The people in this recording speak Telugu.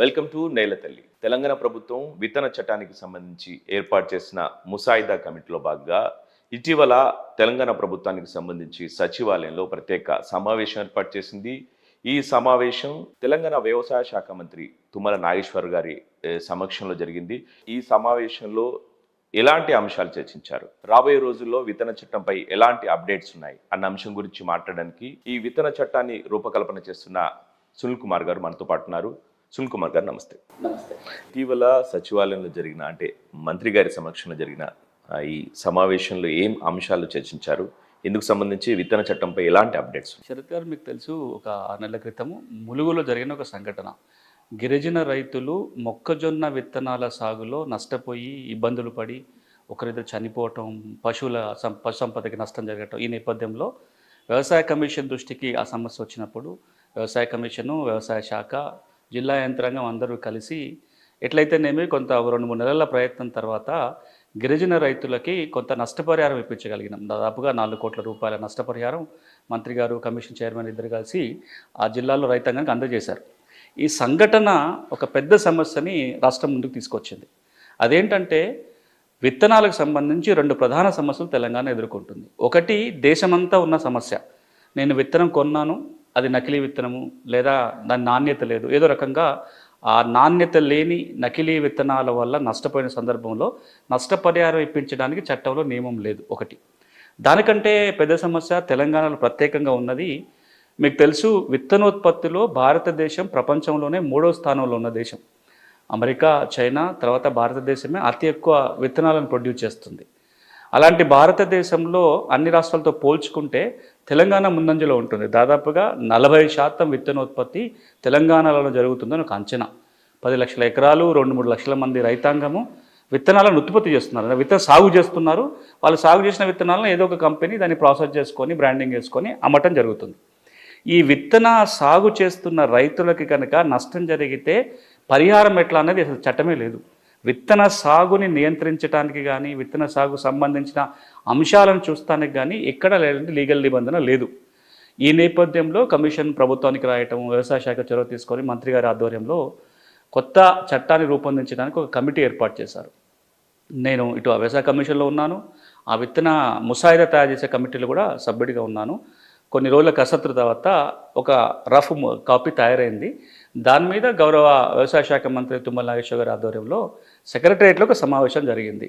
వెల్కమ్ టు నేల తల్లి. తెలంగాణ ప్రభుత్వం విత్తన చట్టానికి సంబంధించి ఏర్పాటు చేసిన ముసాయిదా కమిటీలో భాగంగా ఇటీవల తెలంగాణ ప్రభుత్వానికి సంబంధించి సచివాలయంలో ప్రత్యేక సమావేశం ఏర్పాటు చేసింది. ఈ సమావేశం తెలంగాణ వ్యవసాయ శాఖ మంత్రి తుమ్మల నాగేశ్వర్ గారి సమక్షంలో జరిగింది. ఈ సమావేశంలో ఎలాంటి అంశాలు చర్చించారు? రాబోయే రోజుల్లో విత్తన చట్టంపై ఎలాంటి అప్డేట్స్ ఉన్నాయి అన్న అంశం గురించి మాట్లాడడానికి ఈ విత్తన చట్టాన్ని రూపకల్పన చేస్తున్న సునీల్ కుమార్ గారు మనతో పాటు ఉన్నారు. సునీల్ కుమార్ గారు నమస్తే. నమస్తే. ఇటీవల సచివాలయంలో జరిగిన అంటే మంత్రి గారి సమక్షంలో జరిగిన ఈ సమావేశంలో ఏం అంశాలు చర్చించారు? ఇందుకు సంబంధించి విత్తన చట్టంపై ఎలాంటి అప్డేట్స్ శరత్ గారు మీకు తెలుసు ఒక ఆరు నెలల క్రితము ములుగులో జరిగిన ఒక సంఘటన. గిరిజన రైతులు మొక్కజొన్న విత్తనాల సాగులో నష్టపోయి ఇబ్బందులు పడి ఒకరిద్దరు చనిపోవటం పశువుల సం- పశు సంపదకి నష్టం జరగటం ఈ నేపథ్యంలో వ్యవసాయ కమిషన్ దృష్టికి ఆ సమస్య వచ్చినప్పుడు వ్యవసాయ కమిషను వ్యవసాయ శాఖ జిల్లా యంత్రాంగం అందరూ కలిసి ఎట్లయితేనేమి కొంత రెండు మూడు నెలల ప్రయత్నం తర్వాత గిరిజన రైతులకి కొంత నష్టపరిహారం ఇప్పించగలిగినాం. దాదాపుగా నాలుగు కోట్ల రూపాయల నష్టపరిహారం మంత్రి గారు కమిషన్ చైర్మన్ ఇద్దరు కలిసి ఆ జిల్లాలో రైతాంగానికి అందజేశారు. ఈ సంఘటన ఒక పెద్ద సమస్యని రాష్ట్రం ముందుకు తీసుకొచ్చింది. అదేంటంటే విత్తనాలకు సంబంధించి రెండు ప్రధాన సమస్యలు తెలంగాణ ఎదుర్కొంటుంది. ఒకటి దేశమంతా ఉన్న సమస్య. నేను విత్తనం కొన్నాను అది నకిలీ విత్తనము లేదా దాని నాణ్యత లేదు. ఏదో రకంగా ఆ నాణ్యత లేని నకిలీ విత్తనాల వల్ల నష్టపోయిన సందర్భంలో నష్టపరిహారం ఇప్పించడానికి చట్టంలో నియమం లేదు ఒకటి. దానికంటే పెద్ద సమస్య తెలంగాణలో ప్రత్యేకంగా ఉన్నది. మీకు తెలుసు విత్తనోత్పత్తిలో భారతదేశం ప్రపంచంలోనే మూడో స్థానంలో ఉన్న దేశం. అమెరికా చైనా తర్వాత భారతదేశమే అతి ఎక్కువ విత్తనాలను ప్రొడ్యూస్ చేస్తుంది. అలాంటి భారతదేశంలో అన్ని రాష్ట్రాలతో పోల్చుకుంటే తెలంగాణ ముందంజలో ఉంటుంది. దాదాపుగా నలభై శాతం విత్తనోత్పత్తి తెలంగాణలో జరుగుతుందని ఒక అంచనా. పది లక్షల ఎకరాలు రెండు మూడు లక్షల మంది రైతాంగము విత్తనాలను ఉత్పత్తి చేస్తున్నారు. విత్తన సాగు చేస్తున్నారు. వాళ్ళు సాగు చేసిన విత్తనాలను ఏదో ఒక కంపెనీ దాన్ని ప్రాసెస్ చేసుకొని బ్రాండింగ్ చేసుకొని అమ్మటం జరుగుతుంది. ఈ విత్తన సాగు చేస్తున్న రైతులకి కనుక నష్టం జరిగితే పరిహారం ఎట్లా అనేది అసలు చట్టమే లేదు. విత్తన సాగుని నియంత్రించడానికి కానీ విత్తన సాగు సంబంధించిన అంశాలను చూస్తానికి కానీ ఎక్కడ లేదంటే లీగల్ నిబంధన లేదు. ఈ నేపథ్యంలో కమిషన్ ప్రభుత్వానికి రాయటం వ్యవసాయ శాఖ చొరవ తీసుకొని మంత్రి గారి ఆధ్వర్యంలో కొత్త చట్టాన్ని రూపొందించడానికి ఒక కమిటీ ఏర్పాటు చేశారు. నేను ఇటు ఆ వ్యవసాయ కమిషన్లో ఉన్నాను. ఆ విత్తన ముసాయిదా తయారు చేసే కమిటీలో కూడా సభ్యుడిగా ఉన్నాను. కొన్ని రోజుల కసరత్తు తర్వాత ఒక రఫ్ కాపీ తయారైంది. దాని మీద గౌరవ వ్యవసాయ శాఖ మంత్రి తుమ్మల నాగేశ్వర గారి ఆధ్వర్యంలో సెక్రటరియట్లో ఒక సమావేశం జరిగింది.